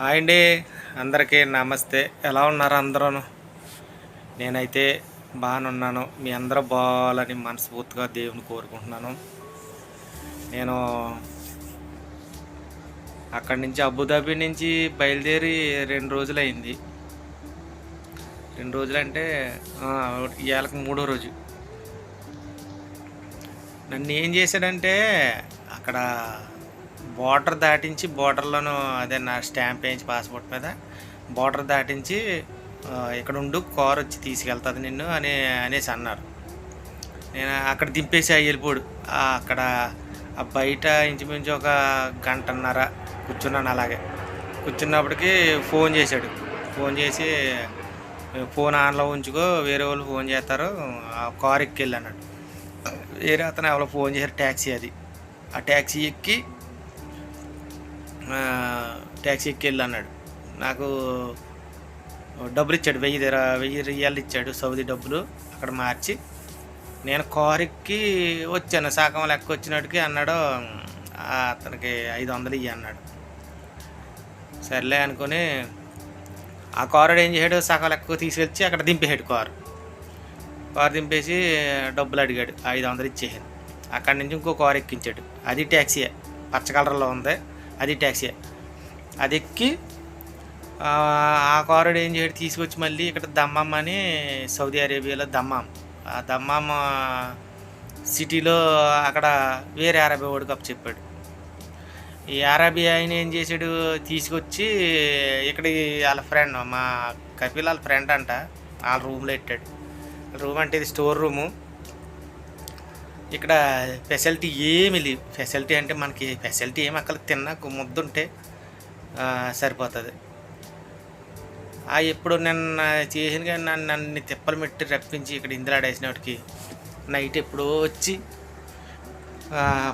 Hi అండి. అందరికీ నమస్తే. ఎలా ఉన్నారు అందరూ నేనైతే బాగానే ఉన్నాను మీ అందరూ బాగాలని మనస్ఫూర్తిగా దేవుని కోరుకుంటున్నాను. నేను అక్కడి నుంచి అబుదాబి నుంచి బయలుదేరి రెండు రోజులైంది. రెండు రోజులంటే ఇవాళకి మూడో రోజు. నన్ను ఏం చేశాడంటే అక్కడ బోర్డర్ దాటించి బోర్డర్లోనూ అదే నా స్టాంప్ వేయించి పాస్పోర్ట్ మీద బోర్డర్ దాటించి ఇక్కడ ఉండు కార్ వచ్చి తీసుకెళ్తుంది నిన్ను అని అనేసి అన్నారు. నేను అక్కడ దింపేసి వెళ్ళిపోడు అక్కడ ఆ బయట ఇంచుమించు ఒక గంటన్నర కూర్చున్నాను అలాగే. కూర్చున్నప్పటికీ ఫోన్ చేశాడు. ఫోన్ చేసి ఫోన్ ఆన్లో ఉంచుకో వేరే వాళ్ళు ఫోన్ చేస్తారు ఆ కార్ ఎక్కి వెళ్ళి అన్నాడు. వేరే అతను ఎవరో ఫోన్ చేశారు ట్యాక్సీ అది. ఆ ట్యాక్సీ ఎక్కి ట్యాక్సీ ఎక్కి వెళ్ళి అన్నాడు. నాకు డబ్బులు ఇచ్చాడు వెయ్యి దగ్గర వెయ్యి రియాలు ఇచ్చాడు సౌదీ డబ్బులు అక్కడ మార్చి. నేను కారు ఎక్కి వచ్చాను సగం లెక్క వచ్చినట్టుకి అన్నాడు అతనికి ఐదు వందలు ఇయ్యి అన్నాడు. సర్లే అనుకొని ఆ కారు ఏం చేశాడు సగం లెక్క తీసుకొచ్చి అక్కడ దింపేశాడు కారు. కారు దింపేసి డబ్బులు అడిగాడు ఐదు వందలు ఇచ్చేసాను అక్కడి నుంచి ఇంకో కారు ఎక్కించాడు. అది ట్యాక్సీయే పచ్చ కలర్లో ఉంది. అది ట్యాక్సీ అది ఎక్కి ఆ కారుడు ఏం చేయడు తీసుకొచ్చి మళ్ళీ ఇక్కడ దమ్మాం అని సౌదీ అరేబియాలో దమ్మాం. ఆ దమ్మాం సిటీలో అక్కడ వేరే అరబీ వాడికి అప్పు చెప్పాడు. ఈ అరబియా ఆయన ఏం చేశాడు తీసుకొచ్చి ఇక్కడికి వాళ్ళ ఫ్రెండ్ మా కపిల్ వాళ్ళ ఫ్రెండ్ అంట వాళ్ళ రూమ్లో పెట్టాడు. రూమ్ అంటే ఇది స్టోర్ రూము ఇక్కడ ఫెసిలిటీ ఏమి లేవు. ఫెసిలిటీ అంటే మనకి ఫెసిలిటీ ఏమి అక్కడ తిన్నా ముద్దుంటే సరిపోతుంది. ఆ ఎప్పుడు నిన్న చేసిన కానీ నన్ను నన్ను తిప్పలు మెట్టి రప్పించి ఇక్కడ ఇందిరాడేసినప్పటికి నైట్ ఎప్పుడో వచ్చి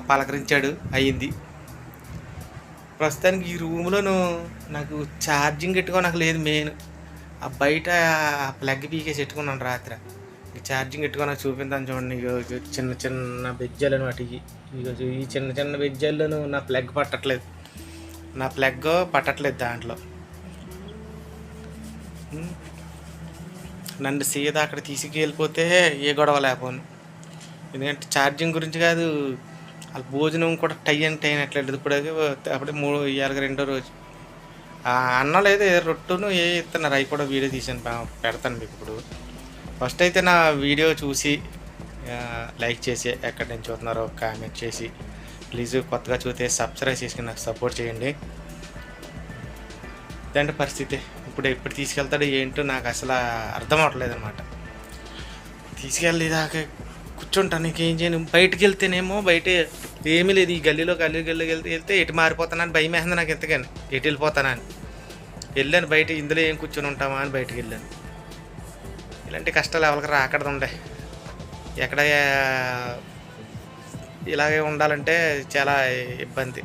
పలకరించాడు. అయ్యింది ప్రస్తుతానికి ఈ రూమ్లోను నాకు ఛార్జింగ్ పెట్టుకో నాకు లేదు మెయిన్. ఆ బయట ప్లగ్ పీకేసి పెట్టుకున్నాను రాత్రి. ఛార్జింగ్ పెట్టుకో నాకు చూపించాను చూడండి. ఇగో చిన్న చిన్న బెజ్జలను వాటికి ఈ చిన్న చిన్న బెజ్జాల్లోనూ నా ప్లగ్ పట్టట్లేదు. నా ప్లగ్ పట్టట్లేదు దాంట్లో. నన్ను సీదా అక్కడ తీసుకెళ్ళిపోతే ఏ గొడవ లేకపోను. ఎందుకంటే ఛార్జింగ్ గురించి కాదు వాళ్ళ భోజనం కూడా టై అండ్ టై అయినట్లేదు ఇప్పుడు అప్పుడే మూడు ఇవాళ రెండో రోజు. ఆ అన్నం లేదు ఏ రొట్టును ఏ ఇస్తున్నారు అవి కూడా వీడియో తీసాను పెడతాను మీకు ఇప్పుడు. ఫస్ట్ అయితే నా వీడియో చూసి లైక్ చేసి ఎక్కడి నుంచి చూస్తున్నారో కామెంట్ చేసి ప్లీజ్ కొత్తగా చూస్తే సబ్స్క్రైబ్ చేసుకుని నాకు సపోర్ట్ చేయండి. ఇదంటే పరిస్థితి. ఇప్పుడు ఎప్పుడు తీసుకెళ్తాడో ఏంటో నాకు అసలు అర్థం అవ్వట్లేదు అనమాట తీసుకెళ్ళి కూర్చుంటాను నీకేం చేయను. బయటికి వెళ్తేనేమో బయట ఏమీ లేదు. ఈ గల్లీలో గల్లీ గల్లీకి వెళ్తే వెళ్తే ఎటు మారిపోతానని భయం వేసింది నాకు ఎంతగాని. ఎటు వెళ్ళిపోతానని. వెళ్ళాను బయట ఇందులో ఏం కూర్చొని ఉంటామా అని బయటకు వెళ్ళాను. ఇలాంటి కష్టాలు ఎవరికి రాకడదు ఉండే ఎక్కడ ఇలాగే ఉండాలంటే చాలా ఇబ్బంది.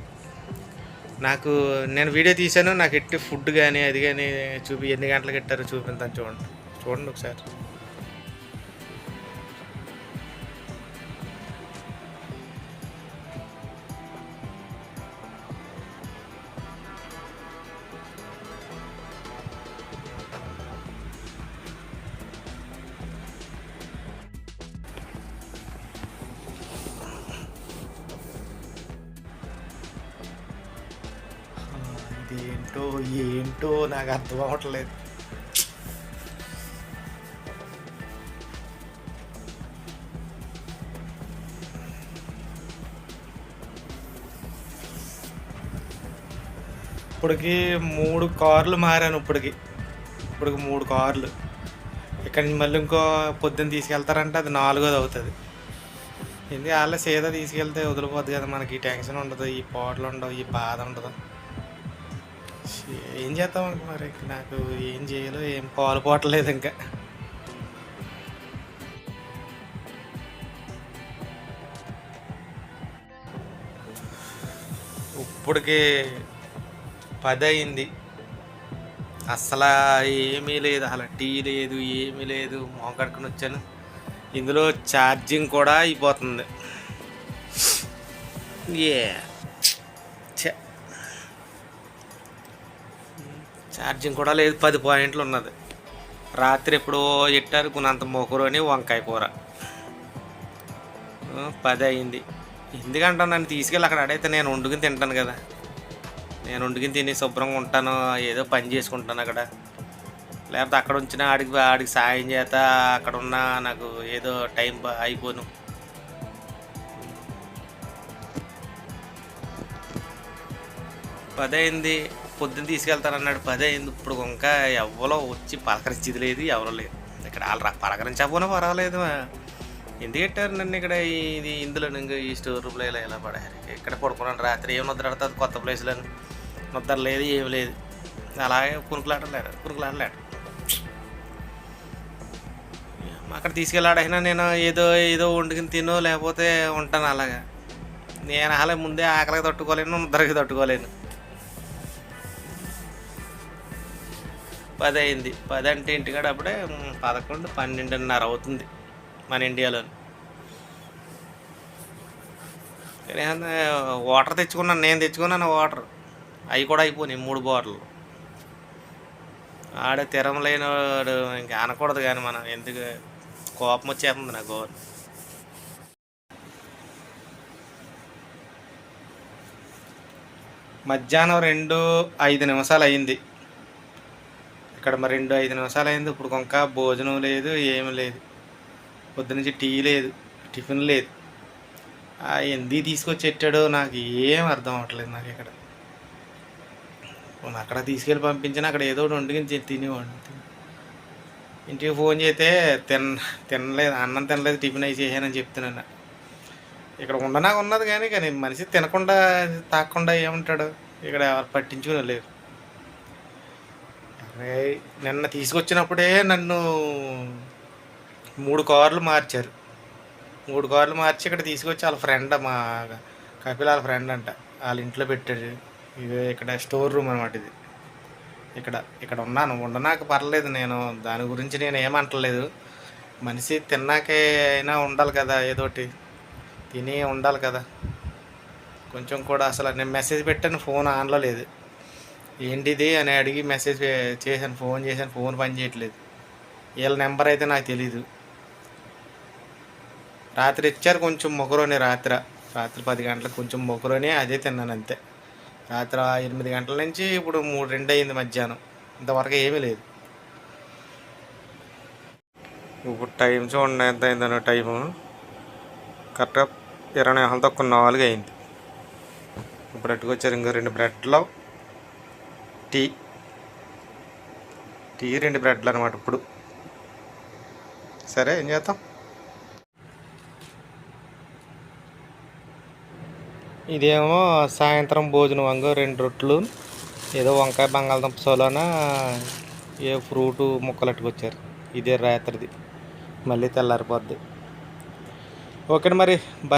నాకు నేను వీడియో తీశాను నాకు ఎట్టి ఫుడ్ కానీ అది కానీ చూపి ఎన్ని గంటలకు పెట్టారో చూపించాను చూడండి చూడండి ఒకసారి. ఇదేంటో ఏంటో నాకు అర్థం అవ్వట్లేదు. ఇప్పటికి మూడు కార్లు మారాను ఇప్పటికి. ఇప్పటికి మూడు కార్లు. ఇక్కడ నుంచి మళ్ళీ ఇంకో పొద్దున్న తీసుకెళ్తారంటే అది నాలుగోది అవుతుంది. ఎందుకు వాళ్ళ సీదా తీసుకెళ్తే వదిలిపోద్ది కదా మనకి. ఈ టెన్షన్ ఉండదు ఈ పోటలు ఉండవు ఈ బాధ ఉండదు. ఏం చేద్దాం మరి నాకు ఏం చేయాలో ఏం పాలు పోవట్లేదు ఇంకా. ఇప్పటికి పది అయింది. అసలు ఏమీ లేదు అసలు టీ లేదు ఏమీ లేదు మోకడుకుని వచ్చాను. ఇందులో ఛార్జింగ్ కూడా అయిపోతుంది. ఏ ఛార్జింగ్ కూడా లేదు పది పాయింట్లు ఉన్నది. రాత్రి ఎప్పుడో ఎట్టారు కొనంత అని వంకాయ కూర. పది అయింది. ఎందుకంటే నన్ను తీసుకెళ్ళి అక్కడ అడైతే నేను వండుకుని తింటాను కదా. నేను వండుకుని తిని శుభ్రంగా ఉంటాను ఏదో పని చేసుకుంటాను అక్కడ. లేకపోతే అక్కడ ఉంచిన ఆడికి ఆడికి సాయం చేత అక్కడ ఉన్న నాకు ఏదో టైం బా- అయిపోను. పదైంది పొద్దున్న తీసుకెళ్తానన్నాడు. పది అయింది. ఇప్పుడు ఇంకా ఎవరో వచ్చి పలకరించేది లేదు ఎవరో లేదు ఇక్కడ వాళ్ళు రా- పలకరించకపోయినా పర్వాలేదు ఎందుకు పెట్టారు నన్ను ఇక్కడ ఇది ఇందులో ఇంకా ఈ స్టోర్ రూమ్లో ఇలా ఇలా పడారు? ఇక్కడ పడుకున్నాను? రాత్రి ఏం నిద్రడుతుంది కొత్త ప్లేస్లో నిద్ర లేదు ఏం లేదు. అలాగే కురుకులాడలేరు కునుకులాడలేడు అక్కడ తీసుకెళ్ళాడైనా నేను ఏదో ఏదో వండుకుని తినో లేకపోతే ఉంటాను అలాగా. నేను అలా ముందే ఆకలికి తట్టుకోలేను నిద్రకి తట్టుకోలేను. పది అయింది పది అంటే ఇంటికాడ అప్పుడే పదకొండు పన్నెండున్నర అవుతుంది మన ఇండియాలో వాటర్ తెచ్చుకున్నాను నేను తెచ్చుకున్నాను వాటర్. అవి కూడా అయిపోయినాయి మూడు బాటిల్ ఆడ తిరమలేని వాడు ఇంకా అనకూడదు కానీ మనం ఎందుకు కోపం వచ్చేస్తుంది నాకు మధ్యాహ్నం రెండు ఐదు నిమిషాలు అయింది. ఇక్కడ మరి రెండు ఐదు నిమిషాలు అయింది ఇప్పుడు ఇంకా భోజనం లేదు ఏమి లేదు. పొద్దునుంచి టీ లేదు టిఫిన్ లేదు. ఆ ఎందుకు తీసుకొచ్చి పెట్టాడో నాకు ఏం అర్థం అవ్వట్లేదు నాకు ఇక్కడ. అక్కడ తీసుకెళ్ళి పంపించిన అక్కడ ఏదో ఒకటి వండుకుని తి- తినేవాడిని ఇంటికి ఫోన్ చేస్తే తిన తినలేదు అన్నం తినలేదు టిఫిన్ అయి చేశానని చెప్తున్నాను ఇక్కడ ఉండనాకు ఉన్నది కానీ కానీ మనిషి తినకుండా తాకుండా ఏమంటాడు? ఇక్కడ ఎవరు పట్టించుకునే లేరు నిన్న తీసుకొచ్చినప్పుడే నన్ను మూడు కార్లు మార్చారు. మూడు కార్లు మార్చి ఇక్కడ తీసుకొచ్చి వాళ్ళ ఫ్రెండ్ మా కపిల్ వాళ్ళ ఫ్రెండ్ అంట. వాళ్ళ ఇంట్లో పెట్టాడు. ఇది ఇక్కడ స్టోర్ రూమ్ అనమాట ఇది. ఇక్కడ ఇక్కడ ఉన్నాను ఉండనాక పర్లేదు నేను దాని గురించి నేను ఏమంటలేదు. మనిషి తిన్నాకే అయినా ఉండాలి కదా ఏదోటి. తిని ఉండాలి కదా. కొంచెం కూడా అసలు నేను మెసేజ్ పెట్టాను ఫోన్ ఆన్లో లేదు. ఏంటిది అని అడిగి మెసేజ్ చేశాను ఫోన్ చేశాను ఫోన్ పని చేయట్లేదు. వీళ్ళ నెంబర్ అయితే నాకు తెలీదు. రాత్రి ఇచ్చారు కొంచెం మొగరోని రాత్రి రాత్రి పది గంటలకు కొంచెం మొగరోని అదే తిన్నాను అంతే. రాత్రి ఎనిమిది గంటల నుంచి ఇప్పుడు మూడు రెండు అయింది మధ్యాహ్నం. ఇంతవరకు ఏమీ లేదు. ఇప్పుడు టైం చూడండి ఎంత అయిందనో టైము. కరెక్ట్గా ఇరవై నాలుగు తక్కువ నాలుగు అయింది. ఇప్పుడు అట్టుకొచ్చారు ఇంకా రెండు బ్రెడ్లో. టీ. టీ రెండు బ్రెడ్లు అనమాట ఇప్పుడు. సరే ఏం చేద్దాం? ఇదేమో సాయంత్రం భోజనం వంగ రెండు రొట్లు. ఏదో వంకాయ బంగాళదుంప సోలోన ఏ ఫ్రూటు ముక్కలు అట్టుకొచ్చారు ఇదే రాత్రిది. మళ్ళీ తెల్లారిపోద్ది. ఓకే మరి?